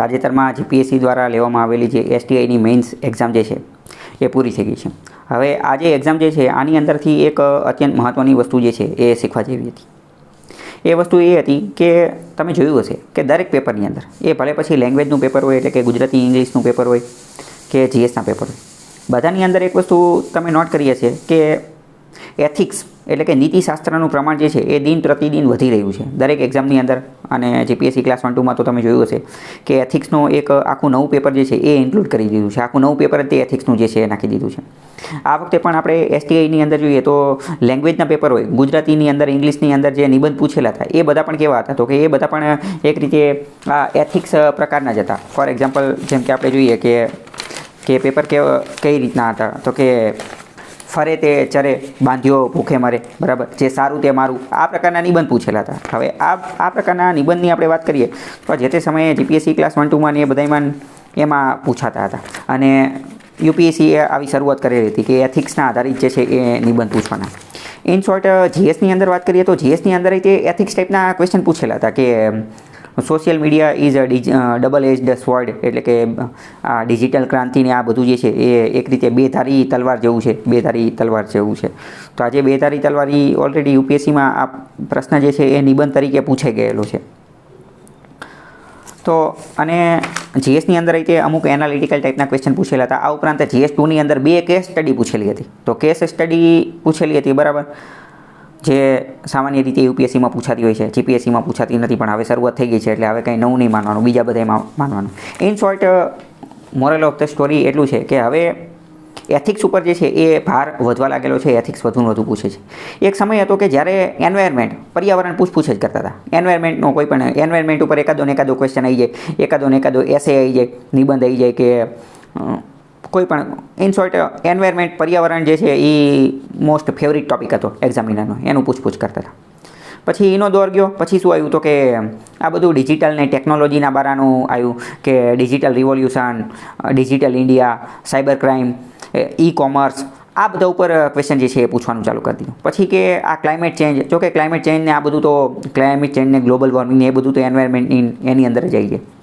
તાજેતરમાં જીપીએસસી દ્વારા લેવામાં આવેલી જે એસટીઆઈની મેઇન્સ એક્ઝામ જે છે, એ પૂરી થઈ ગઈ છે. હવે આ જે એક્ઝામ જે છે, આની અંદરથી એક અત્યંત મહત્ત્વની વસ્તુ જે છે, એ શીખવા જેવી હતી. એ વસ્તુ એ હતી કે તમે જોયું હશે કે દરેક પેપરની અંદર, એ ભલે પછી લેંગ્વેજનું પેપર હોય એટલે કે ગુજરાતી, ઇંગ્લિશનું પેપર હોય કે જીએસના પેપર હોય, બધાની અંદર એક વસ્તુ તમે નોટ કરીએ છીએ કે એથિક્સ એટલે કે નીતિશાસ્ત્રનું પ્રમાણ જે છે, એ દિન પ્રતિદિન વધી રહ્યું છે દરેક એક્ઝામની અંદર. અને જીપીએસસી ક્લાસ વન ટુમાં તો તમે જોયું હશે કે એથિક્સનું એક આખું નવું પેપર જે છે એ ઇન્ક્લુડ કરી દીધું છે. આખું નવું પેપર તે એથિક્સનું જે છે એ નાખી દીધું છે. આ વખતે પણ આપણે એસટીઆઈની અંદર જોઈએ તો લેંગ્વેજના પેપર હોય, ગુજરાતીની અંદર, ઇંગ્લિશની અંદર જે નિબંધ પૂછેલા હતા, એ બધા પણ કેવા હતા? તો કે એ બધા પણ એક રીતે આ એથિક્સ પ્રકારના જ હતા. ફોર એક્ઝામ્પલ જેમ કે આપણે જોઈએ કે કે પેપર કે કઈ રીતના હતા? તો કે ફરે તે ચરે, બાંધ્યો ભૂખે મરે. બરાબર? જે સારું તે મારું. આ પ્રકારના નિબંધ પૂછેલા હતા. હવે આ આ પ્રકારના નિબંધની આપણે વાત કરીએ, તો જે તે સમયે જીપીએસસી ક્લાસ વન ટુમાં ને એ બધામાં એમાં પૂછાતા હતા. અને યુપીએસસીએ આવી શરૂઆત કરેલી હતી કે એથિક્સના આધારિત જે છે એ નિબંધ પૂછવાના. ઇન શોર્ટ જીએસની અંદર વાત કરીએ તો જીએસની અંદર તે એથિક્સ ટાઈપના ક્વેશ્ચન પૂછેલા હતા કે social media is a double edged sword એટલે કે, આ ડિજિટલ ક્રાંતિને આ બધું જે છે એ એક રીતે બે ધારી તલવાર જેવું છે બે ધારી તલવાર જેવું છે. તો આજે બેધારી તલવાર એ ઓલરેડી યુપીએસસીમાં આ પ્રશ્ન જે છે એ નિબંધ તરીકે પૂછાઈ ગયેલો છે. તો અને જીએસની અંદર રીતે અમુક એનાલિટિકલ ટાઈપના ક્વેશ્ચન પૂછેલા હતા. આ ઉપરાંત જીએસ ટુની અંદર બે કેસ સ્ટડી પૂછેલી હતી. તો કેસ સ્ટડી પૂછેલી હતી, બરાબર? જે સામાન્ય રીતે યુપીએસસીમાં પૂછાતી હોય છે, જીપીએસસીમાં પૂછાતી નથી, પણ હવે શરૂઆત થઈ ગઈ છે એટલે હવે કંઈ નવું નહીં માનવાનું, બીજા બધામાં માનવાનું. In short moral of the story એટલું છે કે હવે એથિક્સ ઉપર જે છે એ ભાર વધવા લાગેલો છે એથિક્સ વધુ વધુ પૂછે છે. એક સમય હતો કે જ્યારે એન્વાયરમેન્ટ પર્યાવરણ પૂછપૂછ જ કરતા હતા. એન્વાયરમેન્ટનો કોઈ પણ એન્વાયરમેન્ટ ઉપર એકાદો ને એકાદો ક્વેશ્ચન આવી જાય, એકાદો ને એકાદો એસે આવી જાય, નિબંધ આવી જાય કે કોઈ પણ ઇન શોર્ટ એન્વાયરમેન્ટ પર્યાવરણ જે છે એ મોસ્ટ ફેવરિટ ટોપિક હતો એક્ઝામિનરનો એનું પૂછપૂછ કરતા હતા. પછી એનો દોર ગયો. પછી શું આવ્યું તો કે આ બધું ડિજિટલ ને ટેકનોલોજીના બારાનું આવ્યું કે digital revolution digital India cyber crime e commerce આ બધા ઉપર ક્વેશ્ચન જે છે એ પૂછવાનું ચાલુ કરી દીધું. પછી કે આ ક્લાઇમેટ ચેન્જ જો કે ક્લાઇમેટ ચેન્જને આ બધું તો ક્લાઇમેટ ચેન્જને ગ્લોબલ વોર્મિંગ એ બધું તો એન્વાયરમેન્ટની એની અંદર જ આવી જાય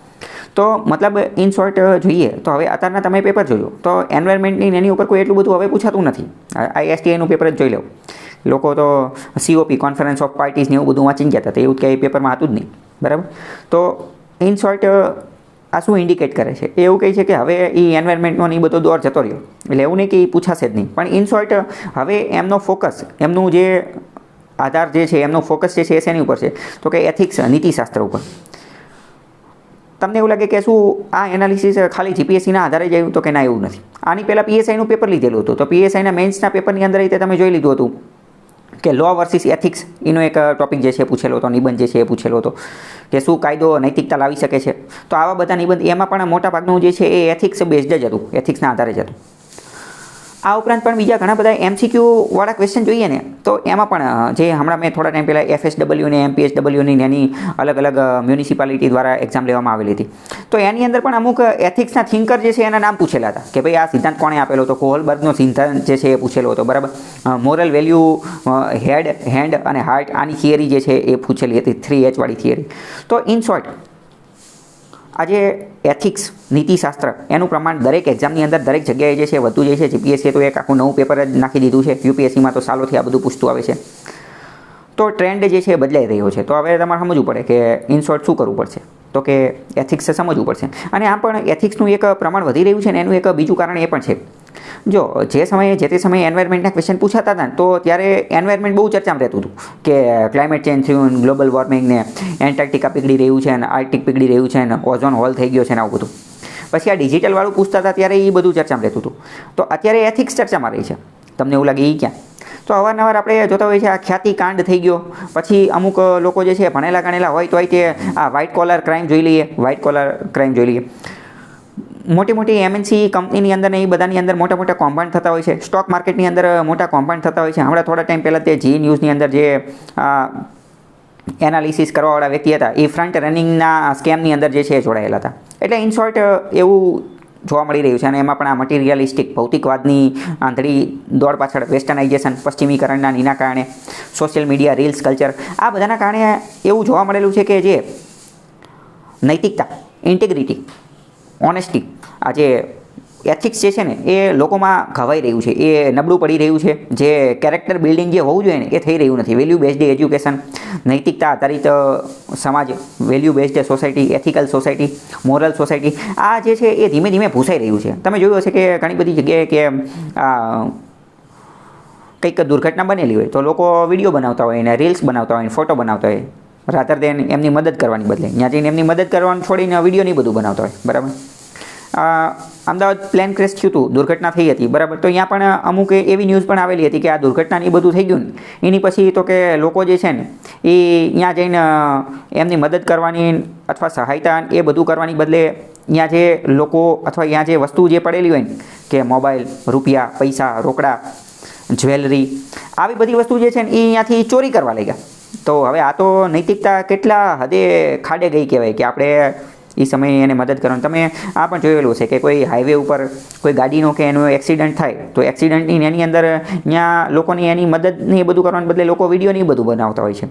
તો મતલબ ઇન શોર્ટ જોઈએ. તો હવે અત્યારના તમે પેપર જોયો. તો એન્વાયરમેન્ટની એની ઉપર કોઈ એટલું બધું હવે પૂછાતું નથી. આઈએસટીઆઈનું પેપર જ જોઈ લો. લોકો તો સીઓપી કોન્ફરન્સ ઓફ પાર્ટીઝને એવું બધું વાંચી ગયા હતા. એવું કંઈ પેપરમાં હતું જ નહીં. બરાબર? તો ઇન શોર્ટ આ શું ઇન્ડિકેટ કરે છે? એવું કહે છે કે હવે એ એન્વાયરમેન્ટનો એ બધો દોર જતો રહ્યો. એટલે એવું નહીં કે એ પૂછાશે જ નહીં. પણ ઇન શોર્ટ હવે એમનો ફોકસ એમનું જે આધાર જે છે, એમનો ફોકસ જે છે એ શેની ઉપર છે. તો કે એથિક્સ નીતિશાસ્ત્ર ઉપર. તમને એવું લાગે કે શું આ એનાલિસિસ ખાલી જીપીએસસીના આધારે જ આવ્યું? તો કે ના, એવું નથી. આની પહેલાં પીએસઆઈનું પેપર લીધેલું હતું. તો પીએસઆઈના મેન્સના પેપરની અંદર રીતે તમે જોઈ લીધું હતું કે લો વર્સિસ એથિક્સ એનો એક ટોપિક જે છે પૂછેલો હતો, નિબંધ જે છે એ પૂછેલો હતો કે શું કાયદો નૈતિકતા લાવી શકે છે. તો આવા બધા નિબંધ એમાં પણ મોટા ભાગનું જે છે એ એથિક્સ બેઝડ જ હતું. એથિક્સના આધારે જ હતું. આ ઉપરાંત પણ બીજા ઘણા બધા એમસીક્યુવાળા ક્વેશ્ચન જોઈએ ને, તો એમાં પણ જે હમણાં મેં થોડા ટાઈમ પહેલાં એફએસડબલ્યુ ને એમપીએસડબલ્યુની એની અલગ અલગ મ્યુનિસિપાલિટી દ્વારા એક્ઝામ લેવામાં આવેલી હતી. તો એની અંદર પણ અમુક એથિક્સના થિંકર જે છે એના નામ પૂછેલા હતા, કે ભાઈ આ સિદ્ધાંત કોણે આપેલો હતો? કોહલબર્ગનો સિદ્ધાંત જે છે એ પૂછેલો હતો, બરાબર? મોરલ વેલ્યુ હેડ હેન્ડ અને હાર્ટ આની થિયરી જે છે એ પૂછેલી હતી થ્રી એચવાળી થિયરી તો ઇન શોર્ટ આજે એથિક્સ નીતિશાસ્ત્ર, એનું પ્રમાણ દરેક એક્ઝામની અંદર દરેક જગ્યાએ જે છે વધતું જાય છે. જીપીએસસીએ તો એક આખું નવું પેપર જ નાખી દીધું છે. યુપીએસસીમાં તો સાલોથી આ બધું પૂછતું આવે છે. તો ટ્રેન્ડ જે છે બદલાઈ રહ્યો છે. તો હવે તમારે સમજવું પડે કે ઇન શોર્ટ શું કરવું પડશે? તો કે એથિક્સ સમજવું પડશે. અને આ પણ એથિક્સનું એક પ્રમાણ વધી રહ્યું છે ને એનું એક બીજું કારણ એ પણ છે. જો, જે સમયે, જે તે સમયે એન્વાયરમેન્ટના ક્વેશ્ચન પૂછાતા હતા તો ત્યારે એન્વાયરમેન્ટ બહુ ચર્ચામાં રહેતું હતું. કે ક્લાઇમેટ ચેન્જ થયું ગ્લોબલ વોર્મિંગ ને એન્ટાર્કટિકા પીગળી રહ્યું છે ને આર્ટિક પીગળી રહ્યું છે ને ઓઝોન હોલ થઈ ગયો છે ને, આવું બધું. પછી આ ડિજિટલવાળું પૂછતા હતા ત્યારે એ બધું ચર્ચામાં રહેતું હતું. તો અત્યારે એથિક્સ ચર્ચામાં રહી છે. તમને એવું લાગે એ ક્યાં? તો અવારનવાર આપણે જોતા હોઈએ છીએ આ ખ્યાતિ કાંડ થઈ ગયો. પછી અમુક લોકો જે છે ભણેલા ગણેલા હોય તો તે આ વ્હાઇટ કોલર ક્રાઇમ જોઈ લઈએ વ્હાઇટ કોલર ક્રાઇમ જોઈ લઈએ. મોટી મોટી એમએનસી કંપનીની અંદર ને એ બધાની અંદર મોટા મોટા કૌભાંડ થતા હોય છે. સ્ટોક માર્કેટની અંદર મોટા કૌભાંડ થતા હોય છે. હમણાં થોડા ટાઈમ પહેલાં તે જી ન્યૂઝની અંદર જે એનાલિસિસ કરવાવાળા વ્યક્તિ હતા, એ ફ્રન્ટ રનિંગના સ્કેમની અંદર જે છે એ જોડાયેલા હતા. એટલે ઇન શોર્ટ એવું જોવા મળી રહ્યું છે અને એમાં પણ આ મટીરિયલિસ્ટિક ભૌતિકવાદની આંધળી દોડ પાછળ વેસ્ટર્નાઇઝેશન પશ્ચિમીકરણના નીના કારણે સોશિયલ મીડિયા રીલ્સ કલ્ચર આ બધાના કારણે એવું જોવા મળેલું છે કે જે નૈતિકતા ઇન્ટિગ્રિટી ઓનેસ્ટી આ જે એથિક્સ જે છે ને, એ લોકોમાં ઘવાઈ રહ્યું છે. એ નબળું પડી રહ્યું છે. જે કેરેક્ટર બિલ્ડિંગ જે હોવું જોઈએ ને, એ થઈ રહ્યું નથી. વેલ્યુ બેઝડ એજ્યુકેશન નૈતિકતા આધારિત સમાજ value based society ethical society moral society આ જે છે એ ધીમે ધીમે ભૂસાઈ રહ્યું છે. તમે જોયું હશે કે ઘણી બધી જગ્યાએ કે કંઈક દુર્ઘટના બનેલી હોય તો લોકો વીડિયો બનાવતા હોય ને રીલ્સ બનાવતા હોય ને ફોટો બનાવતા હોય. રાધર દેન એમની મદદ કરવાની બદલે. ત્યાં જઈને એમની મદદ કરવાનું છોડીને વીડિયો નહીં બધું બનાવતા હોય. બરાબર? અમદાવાદ પ્લેન ક્રેશ થયું હતું દુર્ઘટના થઈ હતી, બરાબર? તો અહીંયા પણ અમુક એવી ન્યૂઝ પણ આવેલી હતી કે આ દુર્ઘટના એ બધું થઈ ગયું એની પછી તો કે લોકો જે છે ને, એ ત્યાં જઈને એમની મદદ કરવાની અથવા સહાયતા એ બધું કરવાની બદલે ત્યાં જે લોકો અથવા ત્યાં જે વસ્તુ જે પડેલી હોય ને, કે મોબાઈલ, રૂપિયા, પૈસા, રોકડા, જ્વેલરી, આવી બધી વસ્તુ જે છે ને એ અહીંયાથી ચોરી કરવા લાગ્યા. તો હવે આ તો નૈતિકતા કેટલા હદે ખાડે ગઈ કહેવાય કે આપણે એ સમયે એને મદદ કરવાનું. તમે આ પણ જોયેલું છે કે કોઈ હાઈવે ઉપર કોઈ ગાડીનો કે એનો એક્સિડન્ટ થાય, તો એક્સિડન્ટની એની અંદર ત્યાં લોકોની એની મદદને એ બધું કરવાને બદલે લોકો વિડીયોની બધું બનાવતા હોય છે.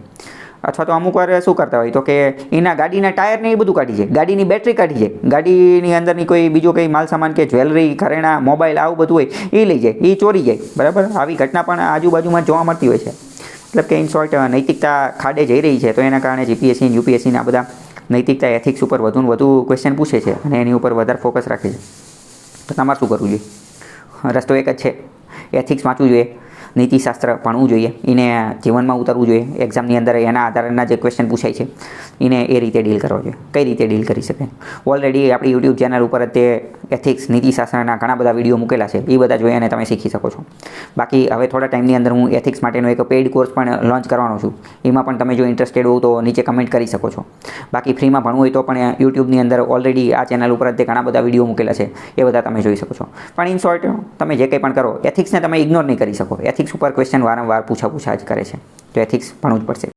અથવા તો અમુક વાર શું કરતા હોય તો કે એના ગાડીના ટાયરને એ બધું કાઢી છે ગાડીની બેટરી કાઢી છે ગાડીની અંદરની કોઈ બીજો કંઈ માલ સામાન કે જ્વેલરી ઘરેણા મોબાઈલ આવું બધું હોય, એ લઈ જાય, એ ચોરી જાય, બરાબર? આવી ઘટના પણ આજુબાજુમાં જોવા મળતી હોય છે. મતલબ કે ઇન શોર્ટ નૈતિકતા ખાડે જઈ રહી છે, તો એના કારણે જીપીએસસી યુપીએસસીના બધા નૈતિકતા એથિક્સ ઉપર વધુ વધુ ક્વેશ્ચન પૂછે છે અને એની ઉપર વધારે ફોકસ રાખે છે. તો તમારે શું કરવું જોઈએ? રસ્તો એક જ છે. એથિક્સ વાંચવું જોઈએ. નીતિશાસ્ત્ર ભણવું જોઈએ. એને જીવનમાં ઉતારવું જોઈએ. એક્ઝામની અંદર એના આધારના જે ક્વેશ્ચન પૂછાય છે, એને એ રીતે ડીલ કરવો જોઈએ. કઈ રીતે ડીલ કરી શકે? ઓલરેડી આપણી યુટ્યુબ ચેનલ ઉપર તે એથિક્સ નીતિશાસ્ત્રના ઘણા બધા વીડિયો મૂકેલા છે. એ બધા જોઈ અને તમે શીખી શકો છો. બાકી હવે થોડા ટાઈમની અંદર હું એથિક્સ માટેનો એક પેઇડ કોર્સ પણ લોન્ચ કરવાનો છું. એમાં પણ તમે જો ઇન્ટરેસ્ટેડ હોવ તો નીચે કમેન્ટ કરી શકો છો. બાકી ફ્રીમાં ભણવું હોય તો પણ યુટ્યુબની અંદર ઓલરેડી આ ચેનલ ઉપર તે ઘણા બધા વીડિયો મૂકેલા છે. એ બધા તમે જોઈ શકો છો. પણ ઇન શોર્ટ તમે જે કંઈ પણ કરો એથિક્સને તમે ઇગ્નોર નહીં કરી શકો. એથિક્સ ઉપર ક્વેશ્ચન વારંવાર પૂછા પૂછા જ કરે છે. તો એથિક્સ ભણવું જ પડશે.